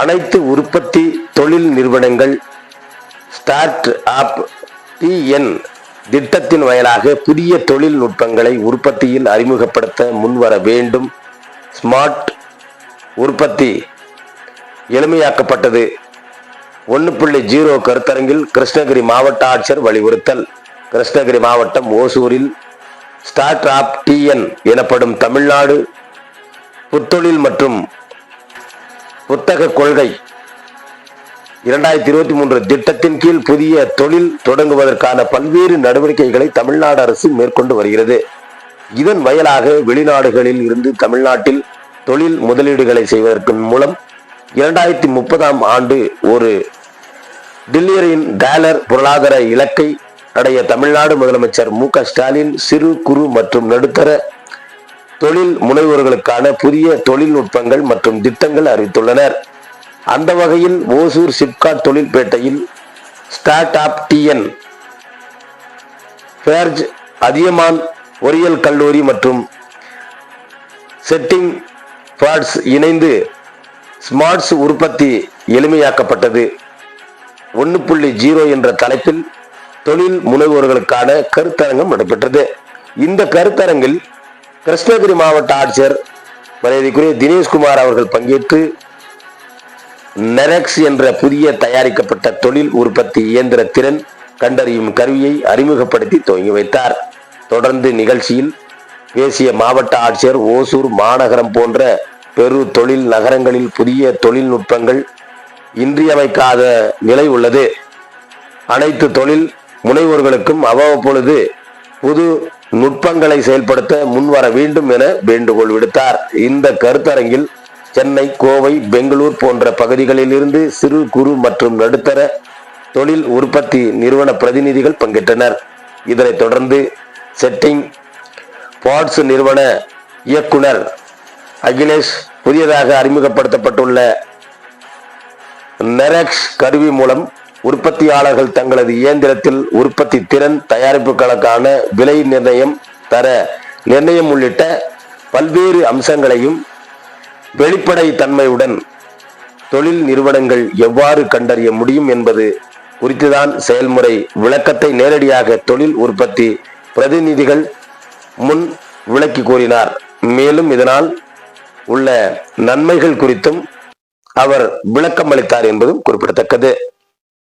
அனைத்து உற்பத்தி தொழில் நிறுவனங்கள் ஸ்டார்ட் அப் டிஎன் திட்டத்தின் வாயிலாக புதிய தொழில்நுட்பங்களை உற்பத்தியில் அறிமுகப்படுத்த முன்வர வேண்டும். ஸ்மார்ட் உற்பத்தி எளிமையாக்கப்பட்டது. ஒன்று புள்ளி ஜீரோ கருத்தரங்கில் கிருஷ்ணகிரி மாவட்ட ஆட்சியர் வலியுறுத்தல். கிருஷ்ணகிரி மாவட்டம் ஓசூரில் ஸ்டார்ட் ஆப் டிஎன் எனப்படும் தமிழ்நாடு புத்தொழில் மற்றும் புத்தக கொள்கை இரண்டாயிரத்தி இருபத்தி மூன்று திட்டத்தின் கீழ் புதிய தொழில் தொடங்குவதற்கான பல்வேறு நடவடிக்கைகளை தமிழ்நாடு அரசு மேற்கொண்டு வருகிறது. இதன் வயலாக வெளிநாடுகளில் இருந்து தமிழ்நாட்டில் தொழில் முதலீடுகளை செய்வதற்கு மூலம் இரண்டாயிரத்தி முப்பதாம் ஆண்டு ஒரு டில்லியரின் டாலர் பொருளாதார இலக்கை அடைய தமிழ்நாடு முதலமைச்சர் மு ஸ்டாலின் சிறு குறு மற்றும் நடுத்தர தொழில் முனைவோர்களுக்கான புதிய தொழில்நுட்பங்கள் மற்றும் திட்டங்கள் அறிவித்துள்ளனர். அந்த வகையில் Hosur SIPCOT தொழில்பேட்டையில் start up TN forge Adhiyamaan பொறியியல் கல்லூரி மற்றும் செட்டிங் ஃபார்ட்ஸ் இணைந்து ஸ்மார்ட்ஸ் உற்பத்தி எளிமையாக்கப்பட்டது. ஒன்று புள்ளி ஜீரோ என்ற தலைப்பில் தொழில் முனைவோர்களுக்கான கருத்தரங்கம் நடைபெற்றது. இந்த கருத்தரங்கில் கிருஷ்ணகிரி மாவட்ட ஆட்சியர் மரியாதைக்குரிய தினேஷ்குமார் அவர்கள் பங்கேற்று நெரக்ஸ் என்ற புதிய தயாரிக்கப்பட்ட தொழில் உற்பத்தி இயந்திர திறன் கண்டறியும் கருவியை அறிமுகப்படுத்தி துவங்கி வைத்தார். தொடர்ந்து நிகழ்ச்சியில் பேசிய மாவட்ட ஆட்சியர் ஓசூர் மாநகரம் போன்ற பெரு தொழில் நகரங்களில் புதிய தொழில்நுட்பங்கள் இன்றியமைக்காத நிலை உள்ளது. அனைத்து தொழில் முனைவோர்களுக்கும் அவ்வப்பொழுது புது நுட்பங்களை செயல்படுத்த முன்வர வேண்டும் என வேண்டுகோள் விடுத்தார். இந்த கருத்தரங்கில் சென்னை கோவை பெங்களூர் போன்ற பகுதிகளில் இருந்து சிறு குறு மற்றும் நடுத்தர தொழில் உற்பத்தி நிறுவன பிரதிநிதிகள் பங்கேற்றனர். இதனைத் தொடர்ந்து செட்டிங் பாட்ஸ் நிறுவன இயக்குனர் அகிலேஷ் புதியதாக அறிமுகப்படுத்தப்பட்டுள்ள நெரெக்ஸ் கருவி மூலம் உற்பத்தியாளர்கள் தங்களது இயந்திரத்தில் உற்பத்தி திறன் தயாரிப்புகளுக்கான விலை நிர்ணயம் தர நிர்ணயம் உள்ளிட்ட பல்வேறு அம்சங்களையும் வெளிப்படை தன்மையுடன் தொழில் நிறுவனங்கள் எவ்வாறு கண்டறிய முடியும் என்பது குறித்துதான் செயல்முறை விளக்கத்தை நேரடியாக தொழில் உற்பத்தி பிரதிநிதிகள் முன் விளக்கி கூறினார். மேலும் இதனால் உள்ள நன்மைகள் குறித்தும் அவர் விளக்கம் அளித்தார் என்பதும் குறிப்பிடத்தக்கது.